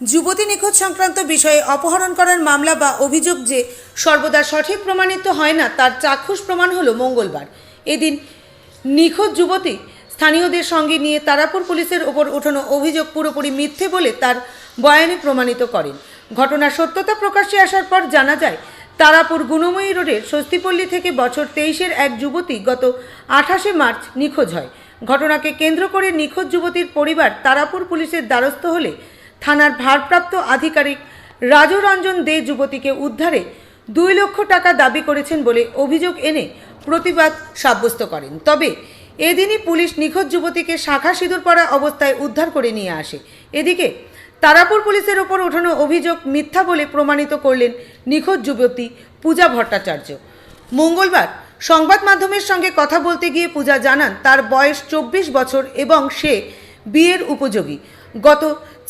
যুবতী নিখোঁজ সংক্রান্ত বিষয়ে অপহরণ করার মামলা বা অভিযোগ যে সর্বদা সঠিক প্রমাণিত হয় না, তার চাক্ষুষ প্রমাণ হলো মঙ্গলবার। এদিন নিখোঁজ যুবতী স্থানীয়দের সঙ্গে নিয়ে তারাপুর পুলিশের ওপর ওঠানো অভিযোগ পুরোপুরি মিথ্যে বলে তার বয়ানে প্রমাণিত করেন। ঘটনার সত্যতা প্রকাশ্যে আসার পর জানা যায়, তারাপুর গুণময়ী রোডের স্বস্তিপল্লী থেকে বছর তেইশের এক যুবতী গত আঠাশে মার্চ নিখোঁজ হয়। ঘটনাকে কেন্দ্র করে নিখোঁজ যুবতীর পরিবার তারাপুর পুলিশের দ্বারস্থ হলে থানার ভারপ্রাপ্ত আধিকারিক রাজরঞ্জন দে যুবতীকে উদ্ধারে দুই লক্ষ টাকা দাবি করেছেন বলে অভিযোগ এনে প্রতিবাদ সাব্যস্ত করেন। তবে এদিনই পুলিশ নিখোঁজ যুবতীকে শাখা সিঁদুর পরা অবস্থায় উদ্ধার করে নিয়ে আসে। এদিকে তারাপুর পুলিশের ওপর ওঠানো অভিযোগ মিথ্যা বলে প্রমাণিত করলেন নিখোঁজ যুবতী পূজা ভট্টাচার্য। মঙ্গলবার সংবাদ মাধ্যমের সঙ্গে কথা বলতে গিয়ে পূজা জানান, তার বয়স চব্বিশ বছর এবং সে বিয়ের উপযোগী। গত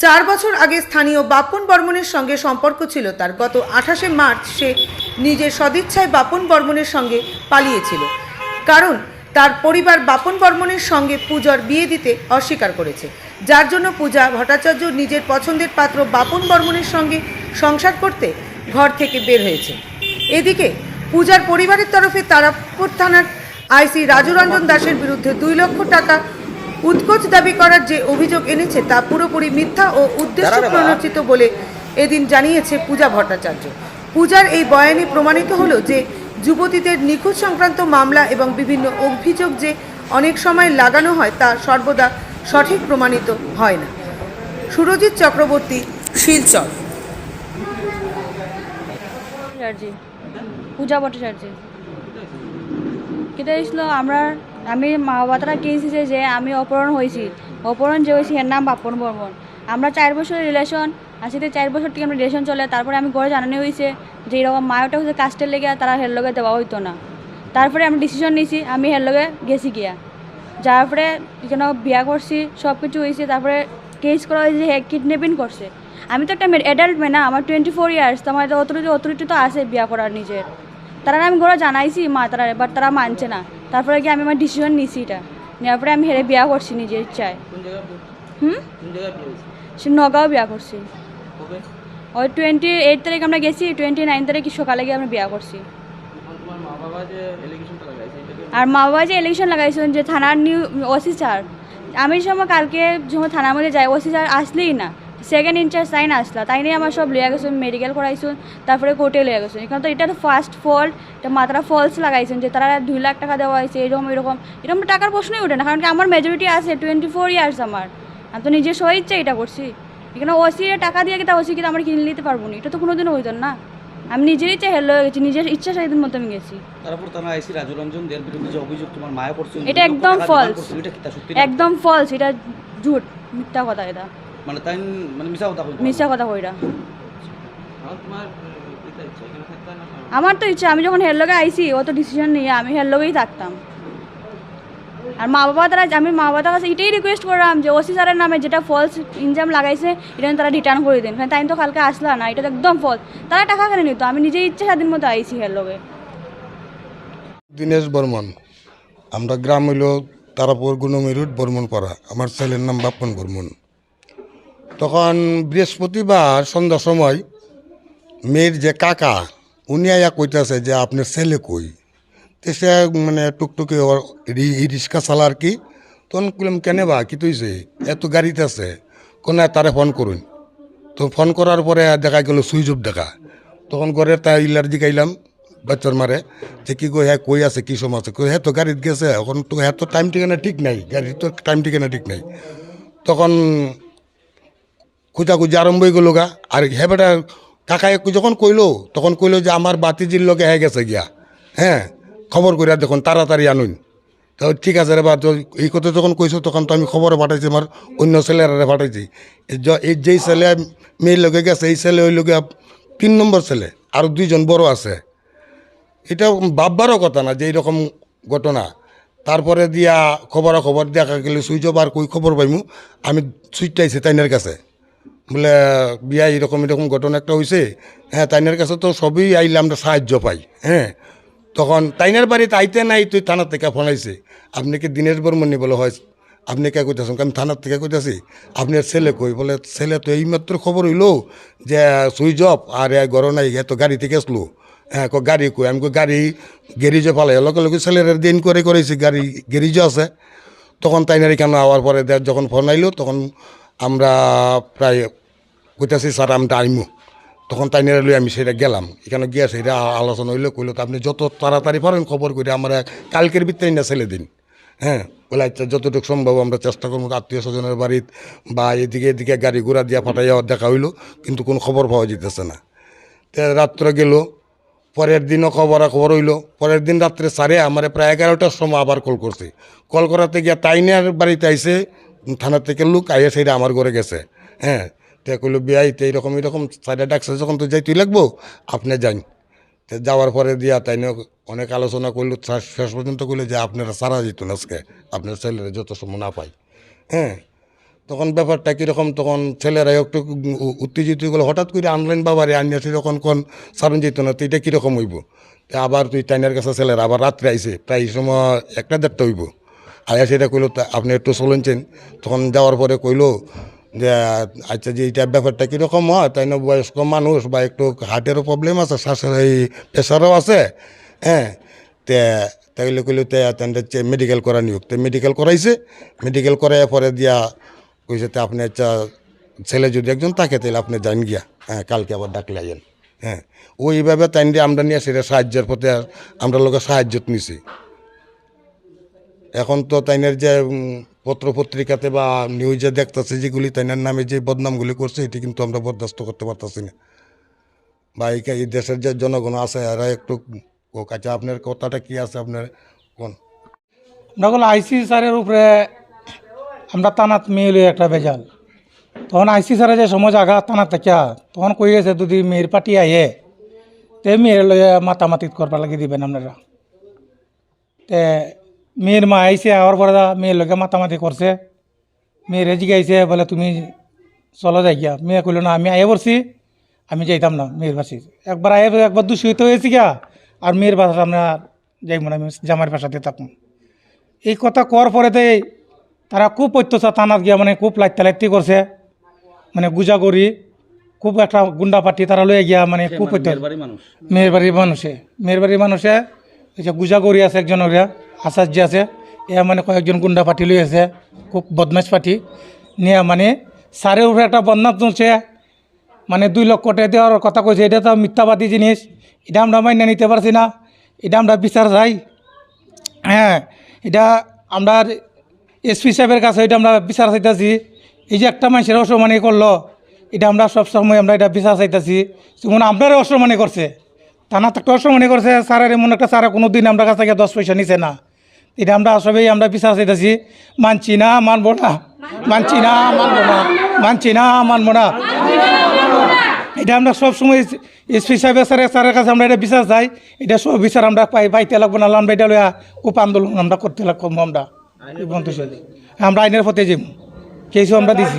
চার বছর আগে স্থানীয় বাপন বর্মনের সঙ্গে সম্পর্ক ছিল তার। গত আঠাশে মার্চ সে নিজের সদিচ্ছায় বাপন বর্মনের সঙ্গে পালিয়েছিল। কারণ তার পরিবার বাপন বর্মনের সঙ্গে পূজার বিয়ে দিতে অস্বীকার করেছে। যার জন্য পূজা ভট্টাচার্য নিজের পছন্দের পাত্র বাপন বর্মনের সঙ্গে সংসার করতে ঘর থেকে বের হয়েছে। এদিকে পূজার পরিবারের তরফে তারাপুর থানার আইসি রাজু রঞ্জন দাসের বিরুদ্ধে দুই লক্ষ টাকা উৎকোচ দাবি করার যে অভিযোগ এনেছে তা পুরোপুরি মিথ্যা ও উদ্দেশ্য প্রণোচিত বলে এদিন জানিয়েছে পূজা ভট্টাচার্য। পূজার এই বয়ানে প্রমাণিত হলো যে যুবতীদের নিখোঁজ সংক্রান্ত মামলা এবং বিভিন্ন অভিযোগ যে অনেক সময় লাগানো হয় তা সর্বদা সঠিক প্রমাণিত হয় না। সুরজিৎ চক্রবর্তী শিলচর। ভট্টাচার্য পূজা ভট্টাচার্য। কেটে আমরা আমি মা বাবারা গিয়েছি যে আমি অপহরণ হয়েছি। অপহরণ যে হয়েছি, এর নাম বাপন বর্মন। আমরা চার বছরের রিলেশন আসিতে চার বছর থেকে আমরা রিলেশন চলে। তারপরে আমি ঘরে জানানো হয়েছে যে, এরকম মায়টা হচ্ছে কাস্টের লেগে, তারা হের লগে দেওয়া হইতো না। তারপরে আমি ডিসিশন নিয়েছি, আমি হের লগে গেছি গিয়া। যার পরে যেন বিয়া করছি সব কিছু হয়েছে, তারপরে কেস করা হয়েছে যে কিডন্যাপিং করছে। আমি তো একটা অ্যাডাল্ট মেয়ে না, আমার টোয়েন্টি ফোর ইয়ার্স তো আমার অথরিটি অথরিটি তো আছে বিয়া করার নিজের। তারা আমি ঘরে জানাইছি মা তারা বাট তারা মানছে না। তারপরে কি আমি আমার ডিসিশন নিছি এটা। নেওয়ার পরে আমি হেরে বিয়া করছি নিজের ইচ্ছায়? হুম? সে নগাঁও বিয়া করছি। ওই টোয়েন্টি এইট তারিখ আমরা গেছি টোয়েন্টি নাইন তারিখ সকালে গিয়ে আমরা বিয়া করছি। আর মা বাবা যে ইলেকশন লাগাইছেন যে থানার নিউ ওসি স্যার আমি সময় কালকে যখন থানার মধ্যে যাই ওসি স্যার আসলেই না। সেকেন্ড ইনচার্জ সাইন আসলা। তাই নিয়ে আমার সব লিয়ে গেছেন মেডিকেল করাইছেন তারপরে কোর্টে লিয়ে গেছেন এখানে তো এটা তো ফার্স্ট ফল্ট এটা মাত্রা ফলস লাগাইছেন যে তারা দুই লাখ টাকা দেওয়া হয়েছে এরকম এরকম। এরকম টাকার প্রশ্নই ওঠে না কারণ কি আমার মেজরিটি আছে টোয়েন্টি ফোর ইয়ার্স আমার। আমি তো নিজের সহ ইচ্ছে এটা করছি। এখানে ওসি টাকা দিয়ে কি তা ওসি কিন্তু আমরা কিনে নিতে পারব না এটা তো কোনোদিনও হইতো না। আমি নিজের ইচ্ছে হেলো হয়ে গেছি নিজের ইচ্ছা সেদিন মতো আমি গেছি। তারপর থানা আইসি রঞ্জন দের বিরুদ্ধে যে অভিযোগ তোমার মায়া এটা একদম false। এটা? একদম ফলস এটা ঝুট মিথ্যা কথা এটা। মানে তাই মানে মিশা কথা কইছো মিথ্যা কথা কইরা? আমার তো ইচ্ছা আমি যখন হের লগে আইসি ও তো ডিসিশন নিয়ে আমি হের লগেই থাকতাম। আর মা বাবা তারা আমি মা বাবার কাছে এটাই রিকোয়েস্ট করলাম যে ওসি স্যারের নামে যেটা ফলস ইনজাম লাগাইছে এটা তারা রিটার্ন করে দেন। কারণ তাই তো কালকে আসলা না এটা তো একদম ফলস তারা টাকা কেন নিত? আমি নিজেই ইচ্ছা স্বাধীন মতো আইসি হের লগে। দীনেশ বর্মন আমরা গ্রাম হইল তারাপুর গুণমী রুট বর্মন পাড়া আমার ছেলের নাম বাপন বর্মন। তখন বৃহস্পতিবার সন্ধ্যার সময় মেয়ের যে কাকা, উনি আয়া কইতাছে যে, আপনার ছেলে কই? তো সে মানে টুকটুকি রিক্সা চালা আর কি। তখন কইলাম, কেনে বা, কি তুইছে এত গাড়িতে আছে, কোনে তারে ফোন করুন? তো ফোন করার পরে দেখা গেল সুইচ অফ দেখা। তখন ঘরে তাই ইলার জিগাইলাম বাচ্চার মারে, যে কি কই হ্যাঁ কই আছে, কি সময় আছে? কই হ্যাঁ তো গাড়িত গেছে, এখন তো হ্যাঁ তো টাইম ঠিকানা ঠিক নাই, গাড়ির তো টাইম ঠিকানা ঠিক নাই। তখন খুঁজাখুঁজি আরম্ভ হয়ে গেল গা। আর হ্যাঁ বেটা কাকায় যখন কইলো, তখন কইলো যে আমার বাতিজির লগে হ্যাঁ গেছে গিয়া। হ্যাঁ খবর করিয়া দেখুন, তাড়াতাড়ি আনুন। তো ঠিক আছে রে বা এই কথা যখন কইছো তখন তো আমি খবরে পাঠাইছি আমার অন্য ছেলেরা পাঠাইছি। এই যেই ছেলে মেয়ের লগে গেছে, এই ছেলে ওই লগে তিন নম্বর ছেলে আর দুইজন বড় আছে। এটা ভাববারও কথা না, যে এইরকম ঘটনা। তারপরে দিয়া খবর খবর দেখা গেলে সুইচ আর কই খবর পাইমু। আমি সুইচটাইছি তাইনের কাছে। বলে, বিয়া এরকম এরকম ঘটনা একটা হয়েছে হ্যাঁ তাইনের কাছে তো সবই আইলে আমরা সাহায্য পাই হ্যাঁ। তখন তাইনের বাড়িতে আইতে নাই, তুই থানা থেকে ফোন আইছে আপনি কি দিনের বর্মনি বলে হয়? আপনি কে কইতেছেন? আমি থানার থেকে কইতেছি আপনার ছেলে কই? বলে, ছেলে তো এইমাত্র খবর হইল যে, সুইচ অফ, আর ঘর নাই এত গাড়ি থেকে আসলো। হ্যাঁ গাড়ি কই? আমি গাড়ি গ্যারেজে পালাই লগে লগে ছেলের দিন করে করেছি, গাড়ি গ্যারেজও আছে। তখন তাই না কেন আওয়ার পরে যখন ফোন আইলো, তখন আমরা প্রায় কইতেছি, স্যার আমরা আইমু। তখন তাই নিয়ে লই আমি সেটা গেলাম। এখানে গিয়া সেটা আলোচনা হইল, কইলো, তো আপনি যত তাড়াতাড়ি পারেন খবর করে আমরা কালকের ভিতরে না ছেলে দিন। হ্যাঁ বলে আচ্ছা যতটুকু সম্ভব আমরা চেষ্টা করব আত্মীয় স্বজনের বাড়িত বা এদিকে এদিকে গাড়ি ঘোড়া দিয়া ফাটাইয়া দেখা হইল, কিন্তু কোনো খবর পাওয়া যেতেছে না। তে রাত্রে গেল, পরের দিনও খবর খবর হইল। পরের দিন রাত্রে সাড়ে আমার প্রায় এগারোটার সময় আবার কল করছে। কল করাতে গিয়া তাইনের বাড়িতে আইসে থানা থেকে লোক আইয়া সেইটা আমার ঘরে গেছে। হ্যাঁ তে কইলো বিয়াই তো এইরকম এইরকম সাইডে ডাকছে যখন তো যাইতেই লাগবো? আপনি যান। তো যাওয়ার পরে দিয়া তাই অনেক আলোচনা করল শেষ- পর্যন্ত কইলো যে, আপনারা সারা যেত আজকে, আপনার ছেলেরা যত সময় না পাই হ্যাঁ তখন ব্যাপারটা কীরকম, তখন ছেলেরা একটু উত্তেজিত হয়ে গেলো, হঠাৎ করে আনলেন বাবারে আনিয়াছি যখন কোন সারণ যেত না, তো এটা কীরকম হইব? আবার তুই টাইনের কাছে ছেলেরা আবার রাত্রে আইসে প্রায় সময় একটা দেড়টা হইব। আয়া সেটা কইলো আপনি একটু চলেছেন তখন যাওয়ার পরে কইলো যে আচ্ছা যে এটা ব্যাপারটা কীরকম হয়? তাই না, বয়স্ক মানুষ বা একটু হার্টেরও প্রবলেম আছে শ্বাসের এই প্রেশারও আছে হ্যাঁ? তে, তাইলে কইলো, তে তেন মেডিকেল করা নিয়োগ। তো মেডিকেল করাইছে। মেডিকেল করাই পরে দিয়া কইছে, তে আপনি আচ্ছা ছেলে যদি একজন থাকে তাহলে আপনি যান গিয়া। হ্যাঁ কালকে আবার ডাকলে আইয়েন। হ্যাঁ ওইভাবে তাই আমরা নিয়ে সেটা সাহায্যের পথে আমরা লোকের সাহায্য নিছি। এখন তো তাইনের যে উম, পত্র পত্রিকাতে বা নিউজে দেখতেছে যেগুলি তাইনের নামে যে বদনামগুলি করছে এটি কিন্তু আমরা বরদাস্ত করতে পারতেছি না। বা এই দেশের যে জনগণ আছে এরা একটু ও কাছে আপনার কথাটা কি আছে আপনার? কোন? বলে আইসি স্যারের উপরে আমরা তানাত মেয়ে একটা বেজাল তখন আইসি স্যারে যে সময় জাগা তানাত থাকিয়া তখন কই গেছে যদি মেয়ের পার্টি আহে তে মেয়ের লইয়া মাতামাতিত করবার লাগি দিবেন আপনারা। তে মেয়ের মা আইসে আওয়ার পরে দা মেয়ের লগে মাতামাতি করছে। মেয়ের জিগাইছে বলে তুমি চলো যাই গিয়া মেয়ে কইল না আমি আয়ে পড়ছি আমি যাইতাম না মেয়ের বাসি। একবার আয়ে একবার দূষিত হয়েছি গিয়া আর মেয়ের বাসা আমরা যাইব না আমি জামাইয়ের বাসাতে থাকুন এই কথা কর পরেতে তারা খুব অত্যাচার থানাত গিয়া মানে খুব লাইতে লাইতে করছে মানে গুজাগরি খুব একটা গুন্ডা পার্টি তারা লয়ে গিয়া মানে খুব মেয়ের বাড়ির মানুষ মেয়ের বাড়ির মানুষে গুজাগরি আছে একজন ওরা আচার্য আছে। এয়া মানে কয়েকজন গুন্ডা পার্টি লই আছে। খুব বদমাস পার্টি নিয়ে মানে সারের উপরে একটা বদনাম চলছে মানে দুই লক্ষ টাকা দেওয়ার কথা কইছে এটা তো মিথ্যাবাদী জিনিস এটা আমরা মাইনে নিতে পারছি না। এটা আমরা বিচার চাই হ্যাঁ এটা আমরা এসপি সাহেবের কাছে এটা আমরা বিচার চাইতেছি। এই যে একটা মানুষের অসম্মানি করল এটা আমরা সব সময় আমরা এটা বিচার চাইতেছি। যেমন আপনারা অসম্মানি করছে। থানা তো একটা অসম্মানি করছে স্যারের এমন একটা স্যারে কোনো দিন আমরা কাছ থেকে দশ পয়সা নিছে না। এটা আমরা সবাই আমরা বিচার চাইতেছি। মানছি না, মানবো না। মানছি না, মানবো না। মানছি না, মানবো না। এটা আমরা সব সময় এসপি সাহেবের স্যারের স্যারের কাছে আমরা এটা বিচার চাই। এটা সব বিচার আমরা পাই, পাইতে লাগবো না আমরা এটা লইয়া খুব আন্দোলন আমরা করতে লাগবো আমরা। বন্ধু আমরা আইনের পথে যাব কেসও আমরা দিছি।